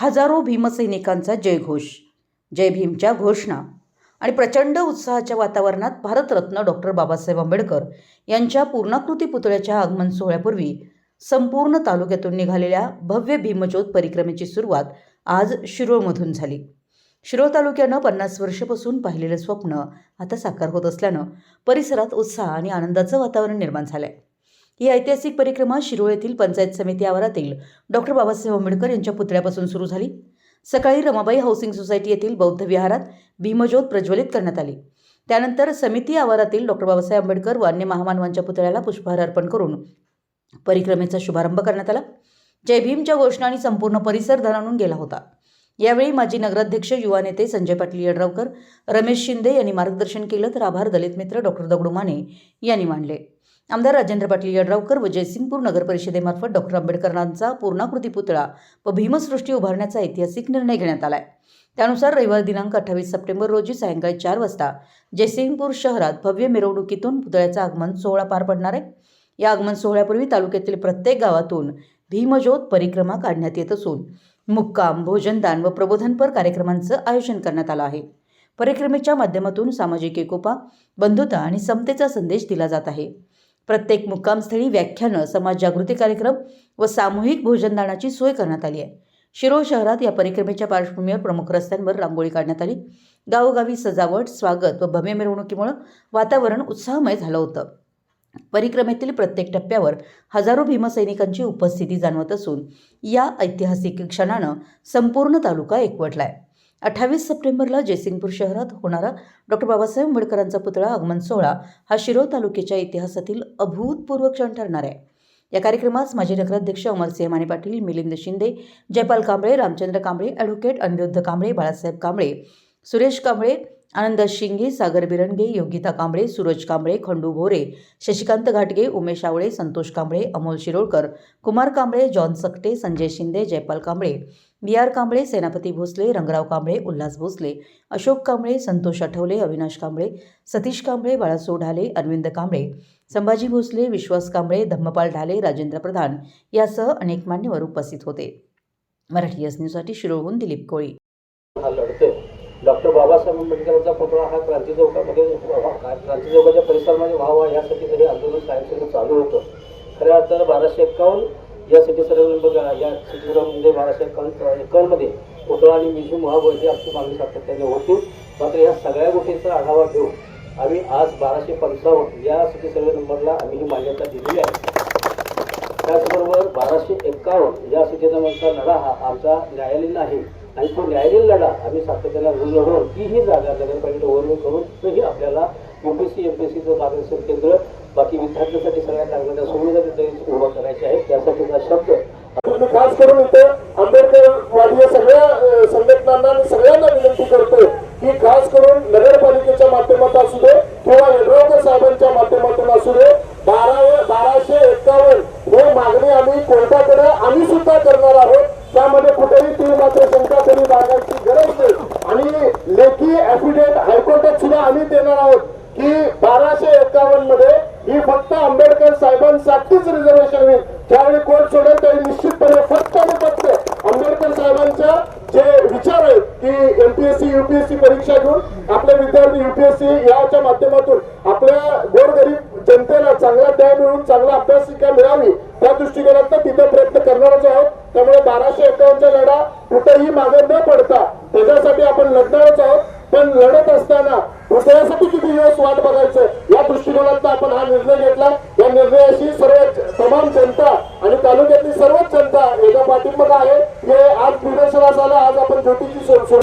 हजारो भीमसैनिकांचा जयघोष जय भीमच्या घोषणा आणि प्रचंड उत्साहाच्या वातावरणात भारतरत्न डॉक्टर बाबासाहेब आंबेडकर यांच्या पूर्णाकृती पुतळ्याच्या आगमन सोहळ्यापूर्वी संपूर्ण तालुक्यातून निघालेल्या भव्य भीमज्योत परिक्रमेची सुरुवात आज शिरोळमधून झाली. शिरोळ तालुक्यानं पन्नास वर्षापासून पाहिलेलं स्वप्न आता साकार होत असल्यानं परिसरात उत्साह आणि आनंदाचं वातावरण निर्माण झालं आहे ही ऐतिहासिक परिक्रमा शिरोळ येथील पंचायत समिती आवारातील डॉक्टर बाबासाहेब आंबेडकर यांच्या पुतळ्यापासून सुरू झाली. सकाळी रमाबाई हाऊसिंग सोसायटी येथील बौद्ध विहारात भीमज्योत प्रज्वलित करण्यात आली. त्यानंतर समिती आवारातील डॉक्टर बाबासाहेब आंबेडकर व अन्य महामानवांच्या पुतळ्याला पुष्पहार अर्पण करून परिक्रमेचा शुभारंभ करण्यात आला. जय भीमच्या घोषणाने संपूर्ण परिसर धनावून गेला होता. यावेळी माजी नगराध्यक्ष युवा नेते संजय पाटील यड्रावकर रमेश शिंदे यांनी मार्गदर्शन केलं तर आभार दलित मित्र डॉक्टर दगडू माने यांनी मांडले आमदार राजेंद्र पाटील यड्रावकर व जयसिंगपूर नगर परिषदेमार्फत डॉक्टर आंबेडकरांचा पूर्णाकृती पुतळा व भीमसृष्टी उभारण्याचा ऐतिहासिक निर्णय घेण्यात आला आहे त्यानुसार रविवार दिनांक अठ्ठावीस सप्टेंबर रोजी सायंकाळी चार वाजता जयसिंगपूर शहरात भव्य मिरवणुकीतून पुतळ्याचा आगमन सोहळा पार पडणार आहे. या आगमन सोहळ्यापूर्वी तालुक्यातील प्रत्येक गावातून भीमज्योत परिक्रमा काढण्यात येत असून मुक्काम भोजनदान व प्रबोधनपर कार्यक्रमांचं आयोजन करण्यात आलं आहे. परिक्रमेच्या माध्यमातून सामाजिक एकोपा बंधुता आणि समतेचा संदेश दिला जात आहे. प्रत्येक मुक्कामस्थळी व्याख्यानं समाज जागृती कार्यक्रम व सामूहिक भोजनदानाची सोय करण्यात आली आहे. शिरोळ शहरात या परिक्रमेच्या पार्श्वभूमीवर प्रमुख रस्त्यांवर रांगोळी काढण्यात आली. गावोगावी सजावट स्वागत व भव्य मिरवणुकीमुळं वातावरण उत्साहमय झालं होतं. परिक्रमेतील प्रत्येक टप्प्यावर हजारो भीमसैनिकांची उपस्थिती जाणवत असून या ऐतिहासिक क्षणानं संपूर्ण तालुका एकवटलाय. अठ्ठावीस सप्टेंबरला जयसिंगपूर शहरात होणारा डॉक्टर बाबासाहेब आंबेडकरांचा पुतळा आगमन सोहळा हा शिरोळ तालुक्याच्या इतिहासातील अभूतपूर्व क्षण ठरणार आहे. या कार्यक्रमास माजी नगराध्यक्ष अमरसिंह माने पाटील मिलिंद शिंदे जयपाल कांबळे रामचंद्र कांबळे ॲडव्होकेट अनिरुद्ध कांबळे बाळासाहेब कांबळे सुरेश कांबळे आनंद शिंगे सागर बिरंगे योगिता कांबळे सूरज कांबळे खंडू भोरे शशिकांत घाटगे Umesh Awale Santosh Kamble Amol Shirolkar Kumar Kamble John Sakate Sanjay Shinde Jaypal Kamble B R Kamble Senapati Bhosale Rangrao Kamble Ulhas Bhosale Ashok Kamble Santosh Athawale Avinash Kamble Satish Kamble Balaso Dhale Arvind Kamble Sambhaji Bhosale विश्वास कांबळे धम्मपाल ढाले राजेंद्र प्रधान यासह अनेक मान्यवर उपस्थित होते. मराठी एस न्यूजसाठी शिरोळहून दिलीप कोळी. हा लढतोय डॉक्टर बाबासाहेब आंबेडकरांचा पुतळा हा क्रांती चौकामध्ये क्रांती चौकाच्या परिसरामध्ये व्हावा यासाठी तरी आंदोलन कायमस्वरूपी चालू होतं. खऱ्या अर्थानं बाराशे एक्कावन्न या सिटी सर्व या सिटी सर्वमध्ये बाराशे एकरमध्ये एक्कावन्नमध्ये आणि म्युझियम व्हावं आमची मागणी सातत्याने होती. मात्र या सगळ्या गोष्टींचा आढावा घेऊन आम्ही आज बाराशे पंचावन्न या सिटी सर्वे नंबरला आम्ही ही मान्यता दिलेली आहे. त्याचबरोबर बाराशे एक्कावन्न या सिटी नंबरचा लढा हा आमचा न्यायालयीन आहे आणि तो न्यायालयीन लढा आम्ही सातत्याने लढवून तीही जागा नगरपालिका ओव्हरव्ह्यू करून तोही आपल्याला एस सीचं मार्गदर्शन केंद्र बाकी विद्यार्थ्यांसाठी सगळ्यात चांगल्या सुविधा तिथे उभा करायच्या आहेत त्यासाठीचा शब्द. खास करून इथं आंबेडकर वादी सगळ्या संघटनांना आणि सगळ्यांना विनंती करतोय की खास करून नगरपालिकेच्या माध्यमातून असू दे किंवा यड्रावकर साहेबांच्या माध्यमातून असू दे बारा बाराशे एक्कावन्न हे मागणी आम्ही कोर्टाकडे आम्ही सुद्धा करणार आहोत. त्यामध्ये कुठेही ती मात्र शंका तरी बाळगायची गरज नाही. आणि लेखी ऍफिडेव्हिट हायकोर्टात सुद्धा आम्ही देणार आहोत की बाराशे एक्कावन्नमध्ये ही फक्त आंबेडकर साहेबांसाठीच रिझर्वेशन होईल ज्यावेळी कोर्ट सोडेल त्यावेळी निश्चितपणे फक्त आणि फक्त आंबेडकर साहेबांच्या जे विचार आहेत की एमपीएससी युपीएससी परीक्षा घेऊन आपले विद्यार्थी युपीएससी याच्या माध्यमातून आपल्या गोरगरीब जनतेला चांगला न्याय मिळून चांगला अभ्यासिका मिळावी त्या दृष्टिकोनात तिथे प्रयत्न करणारच आहोत. त्यामुळे बाराशे एकावन्नचा लढा कुठेही मागे न पडता त्याच्यासाठी आपण लढणारच आहोत. पण लढत असताना पुतळ्यासाठी किती दिवस वाट बघायचं? या दृष्टिकोनात आपण हा निर्णय घेतला. या निर्णयाशी सर्व तमाम जनता आणि तालुक्यातली सर्वच जनता एका पाठिंबा आहे. हे आज निदर्शनास आलं. आज आपण ज्योतीची सोड सोड